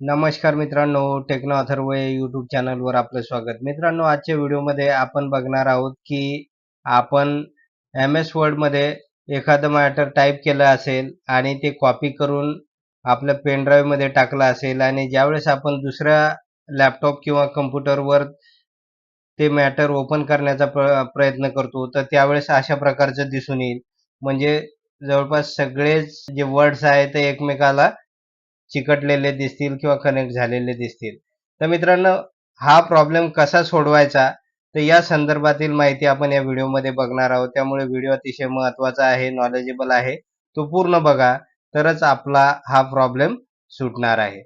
नमस्कार मित्रांनो टेक्नो अथर्व या यूट्यूब चॅनलवर आपलं स्वागत. मित्रांनो आजच्या व्हिडिओमध्ये आपण बघणार आहोत की आपण एम एस वर्डमध्ये एखादं मॅटर टाईप केलं असेल आणि ते कॉपी करून आपल्या पेनड्राईव्हमध्ये टाकलं असेल आणि ज्यावेळेस आपण दुसऱ्या लॅपटॉप किंवा कम्प्युटरवर ते मॅटर ओपन करण्याचा प्र प्रयत्न करतो तर त्यावेळेस अशा प्रकारचं दिसून येईल. म्हणजे जवळपास सगळेच जे वर्ड्स आहेत ते एकमेकाला चिकटलेले दिसतील किंवा कनेक्ट झालेले दिसतील. तर मित्रांनो हा प्रॉब्लेम कसा सोडवायचा? तर या संदर्भातील माहिती आपण या व्हिडिओमध्ये बघणार आहोत. त्यामुळे व्हिडिओ अतिशय महत्त्वाचा आहे नॉलेजेबल आहे. तो पूर्ण बघा. तरच आपला हा प्रॉब्लेम सुटणार आहे.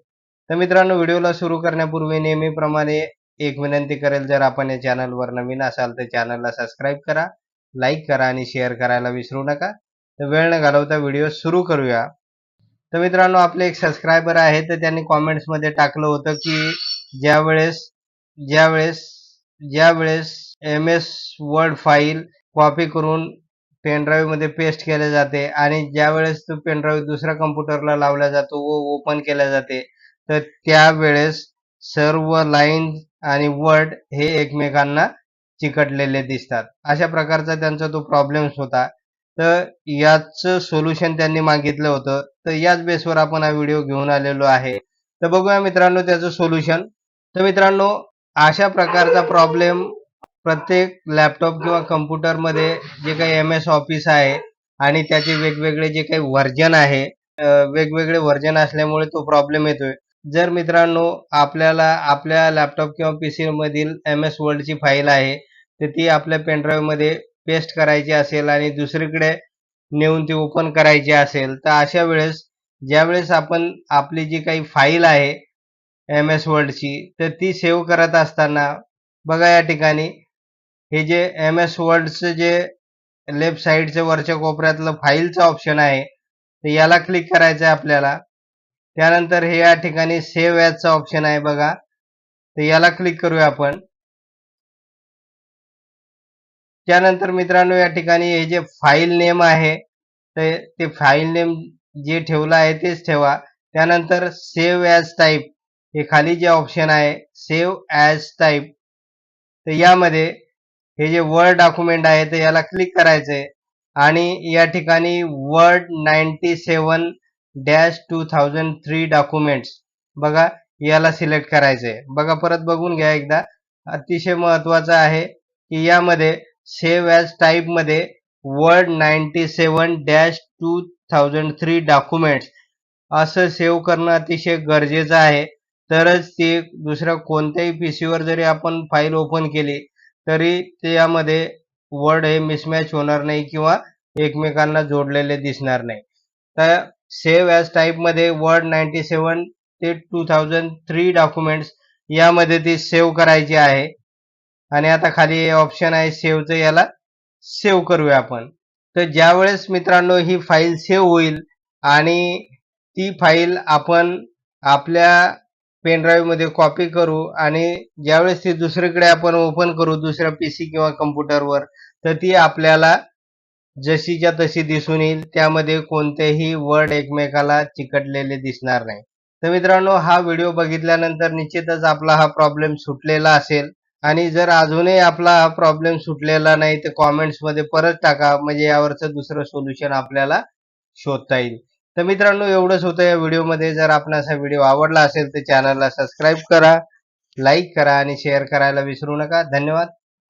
तर मित्रांनो व्हिडिओला सुरू करण्यापूर्वी नेहमीप्रमाणे एक विनंती करेल जर आपण या चॅनलवर नवीन असाल तर चॅनलला सबस्क्राईब करा लाईक करा आणि शेअर करायला विसरू नका. तर वेळ न घालवता व्हिडिओ सुरू करूया. तर मित्रांनो आपले एक सबस्क्रायबर आहे तर त्यांनी कॉमेंट्समध्ये टाकलं होतं की ज्यावेळेस ज्यावेळेस ज्यावेळेस M S word file copy करून पेनड्राईव्हमध्ये पेस्ट केले जाते आणि ज्यावेळेस तो पेनड्राईव्ह दुसऱ्या कम्प्युटरला लावला जातो व ओपन केल्या जाते तर त्यावेळेस सर्व लाईन आणि वर्ड हे एकमेकांना चिकटलेले दिसतात. अशा प्रकारचा त्यांचा तो प्रॉब्लेम्स होता. तर याचं सोल्युशन त्यांनी मागितलं होतं. तर याच बेसवर आपण हा व्हिडिओ घेऊन आलेलो आहे. तर बघूया मित्रांनो त्याचं सोल्युशन तर मित्रांनो अशा प्रकारचा प्रॉब्लेम प्रत्येक लॅपटॉप किंवा कम्प्युटरमध्ये जे काही एम एस ऑफिस आहे आणि त्याचे वेगवेगळे जे काही व्हर्जन आहे वेगवेगळे व्हर्जन असल्यामुळे तो प्रॉब्लेम येतोय. जर मित्रांनो आपल्याला आपल्या लॅपटॉप किंवा पी सी मधील एम एस वर्ल्डची फाईल आहे तर ती आपल्या पेनड्राईव्हमध्ये पेस्ट करायची असेल आणि दुसरीकडे नेऊन ती ओपन करायची असेल तर अशा वेळेस ज्यावेळेस आपण आपली जी काही फाईल आहे एम एस वर्ल्डची तर ती सेव्ह करत असताना बघा या ठिकाणी हे जे एम एस वर्ल्डचं जे लेफ्ट साईडचं वरच्या कोपऱ्यातलं फाईलचं ऑप्शन आहे तर याला क्लिक करायचं आहे आपल्याला. त्यानंतर हे या ठिकाणी सेव्ह ॲजचं ऑप्शन आहे बघा. तर याला क्लिक करूया आपण. त्यानंतर मित्रांनो या ठिकाणी हे जे फाईल नेम आहे तर ते फाईल नेम जे ठेवलं आहे तेच ठेवा. त्यानंतर सेव्ह ॲज टाईप हे खाली जे ऑप्शन आहे सेव्ह ॲज टाईप तर यामध्ये हे जे वर्ड डॉक्युमेंट आहे तर याला क्लिक करायचं आहे आणि या ठिकाणी word ninety seven dash two thousand three documents बघा याला सिलेक्ट करायचं आहे बघा परत बघून घ्या एकदा. अतिशय महत्वाचं आहे की यामध्ये सेव्ह ॲज टाईपमध्ये word ninety seven dash two thousand three documents असं सेव्ह करणं अतिशय गरजेचं आहे. तरच ते दुसऱ्या कोणत्याही पी सीवर जरी आपण फाईल ओपन केली तरी त्यामध्ये वर्ड हे मिसमॅच होणार नाही किंवा एकमेकांना जोडलेले दिसणार नाही. तर सेव्ह ॲज टाईपमध्ये वर्ड नाईन्टी सेवन ते टू थाउजंड थ्री डॉक्युमेंट्स यामध्ये ती सेव्ह करायची आहे. आणि आता खाली ऑप्शन आहे सेव्हचं याला सेव्ह करूया आपण. तर ज्यावेळेस मित्रांनो ही फाईल सेव्ह होईल आणि ती फाईल आपण आपल्या पेनड्राईव्हमध्ये कॉपी करू आणि ज्यावेळेस ती दुसरीकडे आपण ओपन करू दुसऱ्या पी सी किंवा कम्प्युटरवर तर ती आपल्याला जशीच्या तशी दिसून येईल. त्यामध्ये कोणतेही वर्ड एकमेकाला चिकटलेले दिसणार नाही. तर मित्रांनो हा व्हिडिओ बघितल्यानंतर निश्चितच आपला हा प्रॉब्लेम सुटलेला असेल. आणि जर अजूनही आपला हा प्रॉब्लेम सुटलेला नाही तर कॉमेंट्समध्ये परत टाका. म्हणजे यावरचं दुसरं सोल्युशन आपल्याला शोधता येईल. तर मित्रांनो एवढंच होतं या व्हिडिओमध्ये. जर आपणास हा व्हिडिओ आवडला असेल तर चॅनलला सबस्क्राईब करा लाईक करा आणि शेअर करायला विसरू नका. धन्यवाद.